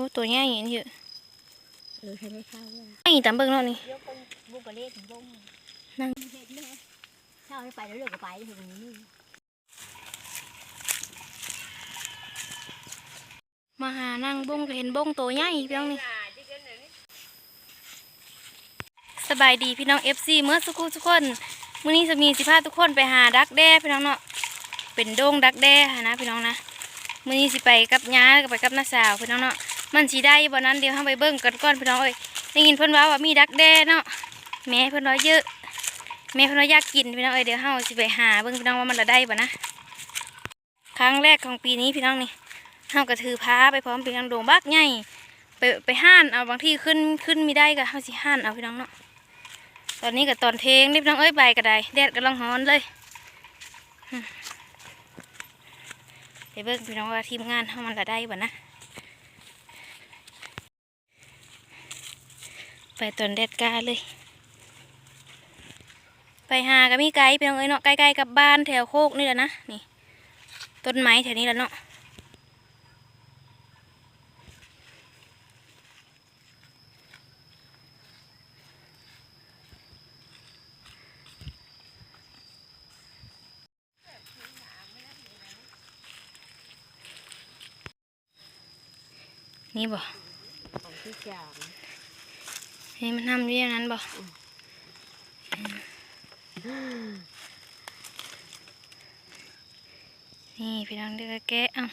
อ้ตัวใหญ่อย่างนี้เยอะเออใช่ไหมข้าวว่าไอ้ตามเบิ่งเนาะนี่เยอะคนบุกกระเล่ถึงบงนั่งเห็นไหมข้าวให้ไปแล้วเลือกก็ไปถึงนี้มาหานั่งบงก็เห็นบงตัวใหญ่พี่น้องนี่สบายดีพี่น้อง FC เมื่อสักครู่ทุกคนมื้อนี้จะมีสิพาทุกคนไปหาดักแด้พี่น้องเนาะเป็นโด่งดักแด้หั้นนะพี่น้องนะมื้อนี้สิไปกับย้าแล้วก็ไปกับน้าสาวพี่น้องเนาะ มันสิได้บ่นั้นเดี๋ยวเฮาไปเบิ่งกันก่อนพี่น้องเอ้ยได้ยินเพิ่อนว่าว่ามีดักแด้เนาะแม่เพิ่อนว่าเยอะแม่เพิ่อนว่าอยากกินพี่น้องเอ้ยเดี๋ยวเฮาสิไปหาเบิ่งพี่น้องว่ามันละได้บ่นะครั้งแรกของปีนี้พี่น้องนี่เฮาก็ถือพาไปพร้อมเป็นกันโด่งบักใหญ่ไปไปห้านเอาบางที่ขึ้นขึ้นมีได้ก็เฮาสิห้านเอาพี่น้องเนาะตอนนี้ก็ตอนเทงนี่พี่น้องเอ้ยใบก็ได้แดดกำลังร้อนเลยไปเบิ่งพี่น้องว่าทีมงานเฮามันละได้บ่นะ ไปตอนแดดกาเลย ไปหาก็มีไกลพี่น้องเอ้ยเนาะใกล้ๆกับบ้านแถวโคกนี่แหละนะนี่ต้นไม้แถวนี้แหละเนาะนี่บ่ของที่จาม นี่มันทำอยู่อย่างนั้นบ่นี่พี่น้องเด็กก็แกะเอ้า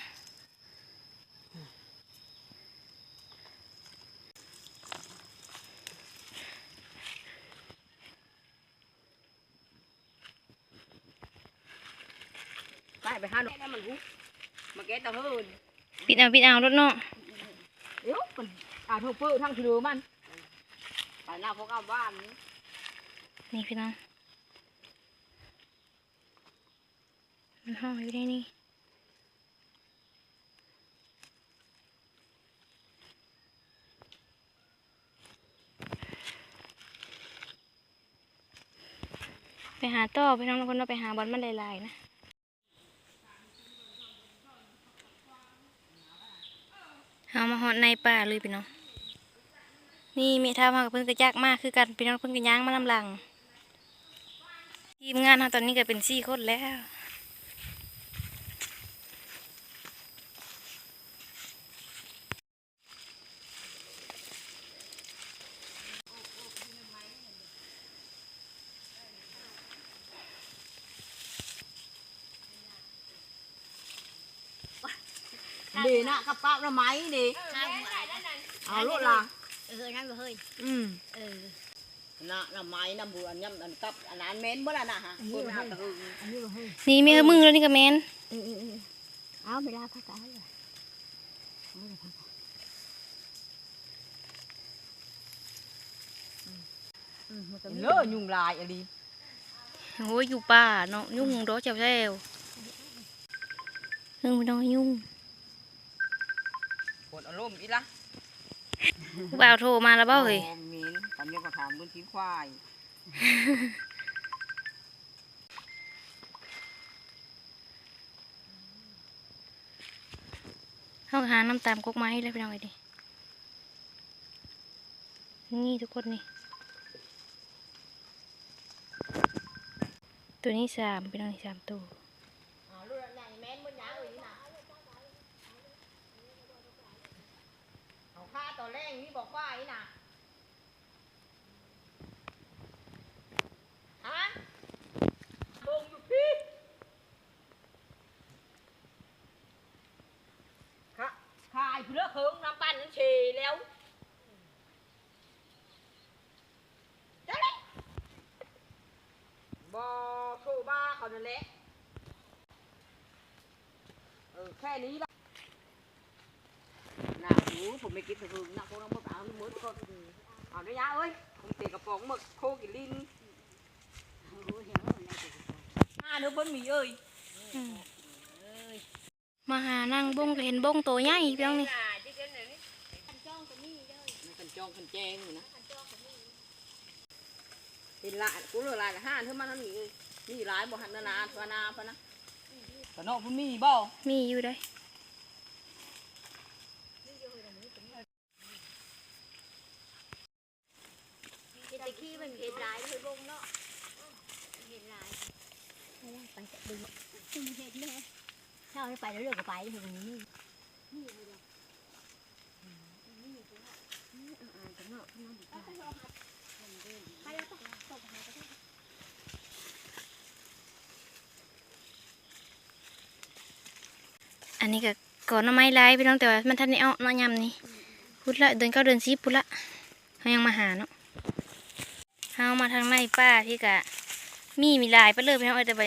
ไปไปหาดอกนั่นมันหุบมาแกะตะเฮินปิดเอาปิดเอารถเนาะเดี๋ยวมันอ่าทุกเพื่อทั้งถือมันไป หน้าพวกเอาบ้านนี้นี่พี่น้องมันห้องอยู่ในนี่ไปหาต่อพี่น้องคนเราไปหาบอลมันลายๆนะเอามาหอดในป่าเลยพี่น้อง นี่เมท่ามากับเพิ่นกระจักมากคือกันพี่น้องเพิ่นกระย่างมาลำหลังทีมงานเราตอนนี้ก็เป็นสี่คนแล้วดีนะกระเป๋าละไม้ดีข้าวหมูอะไรนะเอาลูกละ เออนั่นบ่เฮ้ยอืมเออน่ะละไม้น้ำบัวย่ำอันกับอันนั้นเม้นบ่ละนะฮะคนหักตะฮึงอันนี้บ่เฮ้ยนี่มีมือแล้วนี่ก็แมนเออเออเออเอาเวลาพักกันเลยเลิศยุงลายอะไรโอ้ยอยู่ป่าเนาะยุ่งดอกเจ้าแซวนึ่งพี่น้องยุ่งปวดอารมณ์อีละ ผู้บ่าวโทรมาแล้วเบ้าเฮ้ยโอ้มีนตอนนี้ก็ถามเรื่องขี้ควายเขาก็หาน้ำตามกกไม้เลยพี่น้องไอ้ดิ นี่ทุกคนนี่ ตัวนี้สามพี่น้องนี่สามตัว เอาลูกละใหญ่แม่นบ่หยังเอ้ยน่ะเอา ค่าต่อแรงนี่บอกว่าไอีน่ะฮะเบิ่งอยู่พี่ค่ะขายเพื่อเคิงน้ำปั้นนั่นเฉแล้วเจ้าเลยบอโชว์บ้าเขานั่นแหละเออแค่นี้ละ น่าหูผมไม่กินสะพึงน่ะพวกน้องมึกเอาหมืดก็เอาด้วยยะเอ้ยผมเตะกระป๋องหมึกโคกินลินห้าเนื้อเบิ้ลหมีเอ้ยอืมมาหานั่งบงก็เห็นบงตัวใหญ่พี่น้องนี่มันกันจองกันแจงอยู่นะเป็นลายกูเลยลายละห้าเท่ามันนั่นนี่เอ้ยนี่ลายบ่หันนานาพนาพนะกระนอกพุ่นมีบ่มีอยู่ได้ ที่มันเห็นห ลงเนาะเห็นหลายไปจะดูคุณเห็นเลยถ้าไปแล้วเรื่องก็ไปเลยตรงนี้ไปแล้วต้องตกหาไปอันนี้ก็ก่อนน้าไม้ลายพี่น้องแต่ว่ามันทันได้เอาเนาะยำนี่พุดละเดินเก้าเดินซีพุดละเขายังมาหาเนาะ เฮามาทางในป้าพี่กะ มีมีลายไปเลยพี่น้องเอ้ยแต่ไป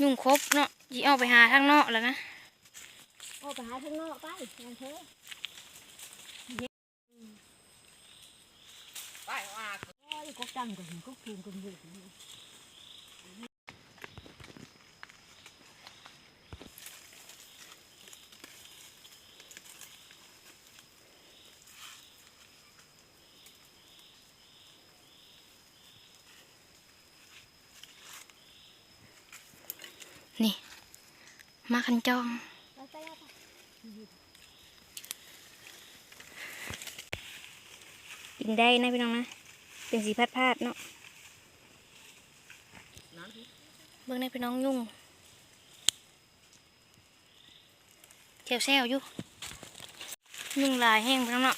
ยุ่งครบเนาะยี่ออกไปหาทางนอกแล้วนะโอ้ไปหาข้างนอกไปงานเธอไปว่าโอ้ยก็จังกันก็คืนกันอ นี่ มาคันจองแล้วไปแล้วไปกินได้นะพี่น้องนะ เป็นสีพัดพาดๆเนาะนั้นเบิ่งในพี่น้องยุ่งแซวแซวๆอยู่ยุ่งหลายแห้งพี่น้องเนาะ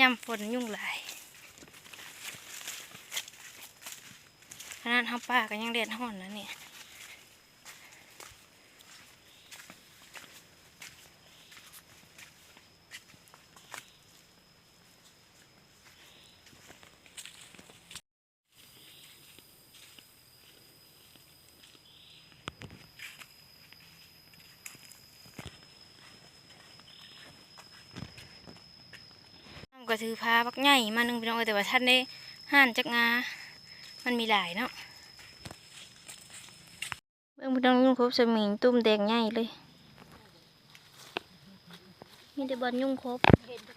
ยำฝนยุ่งหลายขนาดทำป้าก็ยังเดือดร้อนนะเนี่ย ก็ถือพาบักใหญ่มาหนึ่งพี่น้องเอ้ยแต่ว่าท่านได้ห่านจักงา มันมีหลายเนาะเบื้องพี่น้องยุ่งครบสมิงตุ้มแดงใหญ่เลยมีแต่บอลยุ่งครบเห็นปะ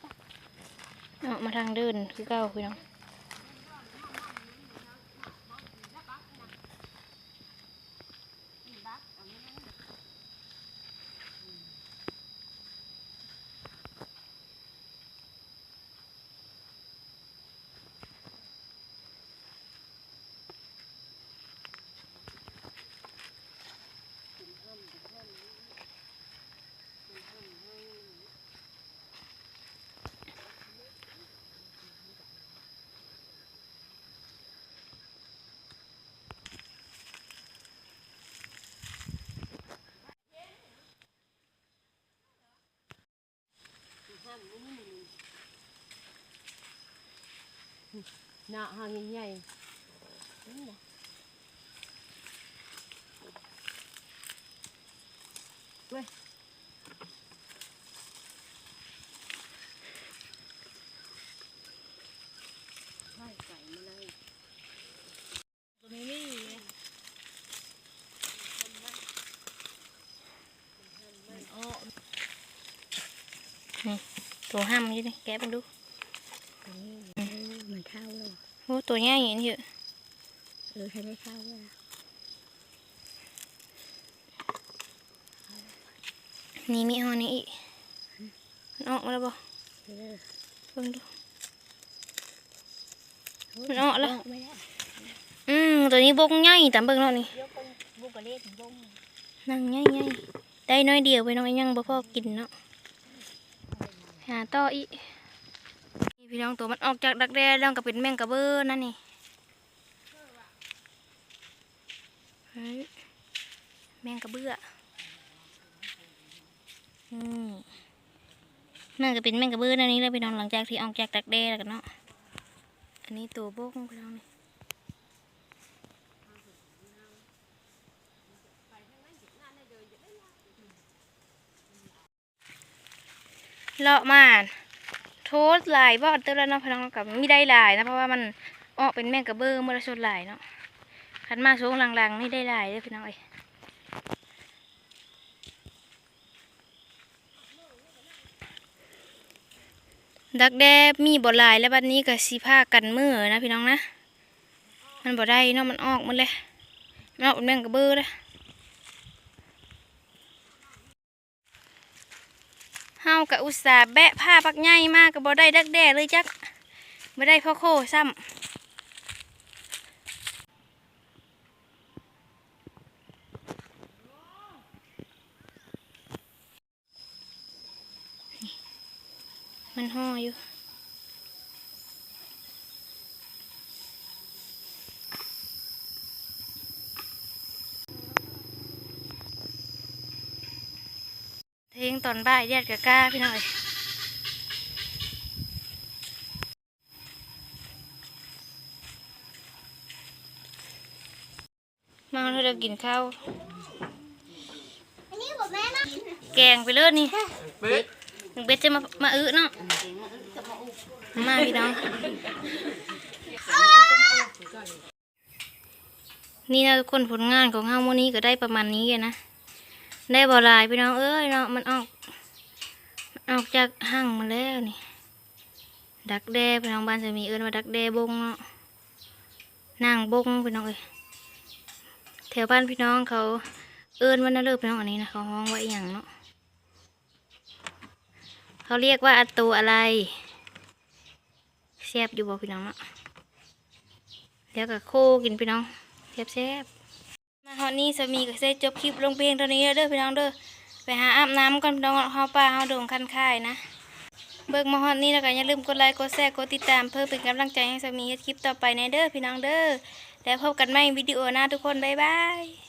เนาะมาทางเดินคือเก้าพี่น้อง หน้าหางใหญ่เว้ยไล่ไก่มาเลยตัวนี้นี่ ตัวห้ามอยี่นี่แกะมันดูมันเข้าเลยโอ้ตัวใหญ่อย่างนี้เถอะเออฉันได้เข้าเลยนี่มีเอานี่อีกมันออกมาแล้วบ่เออเบิ่งดูมันออกแล้วไม่ได้อืมตัวนี้บกใหญ่ตามเบิ่งเนาะนี่ยกเป็นบุกกระเล็ดบงนั่งใหญ่ๆได้น้อยเดียวไปน้อยยังบ่พอกินเนาะ หาต่ออีนี่พี่น้องตัวมันออกจากดักแด้แล้วก็เป็นแมงกระเบื้อนั่นนี่เฮ้ยแมงกระเบื้ออืมนั่นก็เป็นแมงกระเบื้อนั่นนี่แล้วพี่น้องหลังจากที่ออกจากดักแด้แล้วกันเนาะอันนี้ตัวโบกพี่น้องนี่ เลาะมาโทษหลายบอดเตือนแล้วเนาะพน้องกับไม่ได้หลายนะเพราะว่ามันออกเป็นแมงกระเบื้อมื่อชนหลายเนาะขันมาช่วงหลังๆนี่ได้หลายเลยพี่น้องเอ้ยดักแด้มีบ่หลายแล้วบัดนี้ก็สีผ้ากันมือนะพี่น้องนะ มันบ่ได้เนาะมันออกหมันเลยมันออกเป็นแมงกระเบื้อเลย เฮากับอุตสาแบะผ้าปักใหญ่มากกับ่ได้ดักแด้เลยจักไม่ได้พ่อโคซ้ำมันห่ออยู่ เทงต อนบ่ายแยดกับก้าพี่น้อยมาเราจะกินข้าวแกงไปเลยนี่เป็ดถึงเบ็ดจะมามาอื้อเนาะมาพี่น้องนี่นะทุกคนผลงานของเฮามื้อนี้ก็ได้ประมาณนี้แกนะ ได้บ่หลายพี่น้องเอ้ยเนาะมันออกมันออกจากห้างมาแล้วนี่ ดักแด้พี่น้องบ้านจะมีเอิ้นว่าดักแด้บงเนาะนางบงพี่น้องเอ้ยแถวบ้านพี่น้องเขาเอิ้นว่านั่นเลยพี่น้องอันนี้นะเขาห้องว่าอย่างเนาะเขาเรียกว่าอัตูอะไรแซบอยู่บ่พี่น้องเนาะแล้วก็โคกินพี่น้องแซบแซบ มาฮอดนี้สามีก็ได้จบคลิปลงเพียงเท่านี้เด้อพี่น้องเด้อไปหาอาบน้ำก่อนพี่น้องเฮาป้าเฮาโด่งคันค่ายนะ เบิกมาฮอนนี่แล้วก็อย่าลืมกดไลค์กดแชร์กดติดตามเพื่อเป็นกำลังใจให้สามีเฮ็ดคลิปต่อไปในเด้อพี่น้องเด้อแล้วพบกันใหม่วิดีโอหน้าทุกคนบ๊ายบาย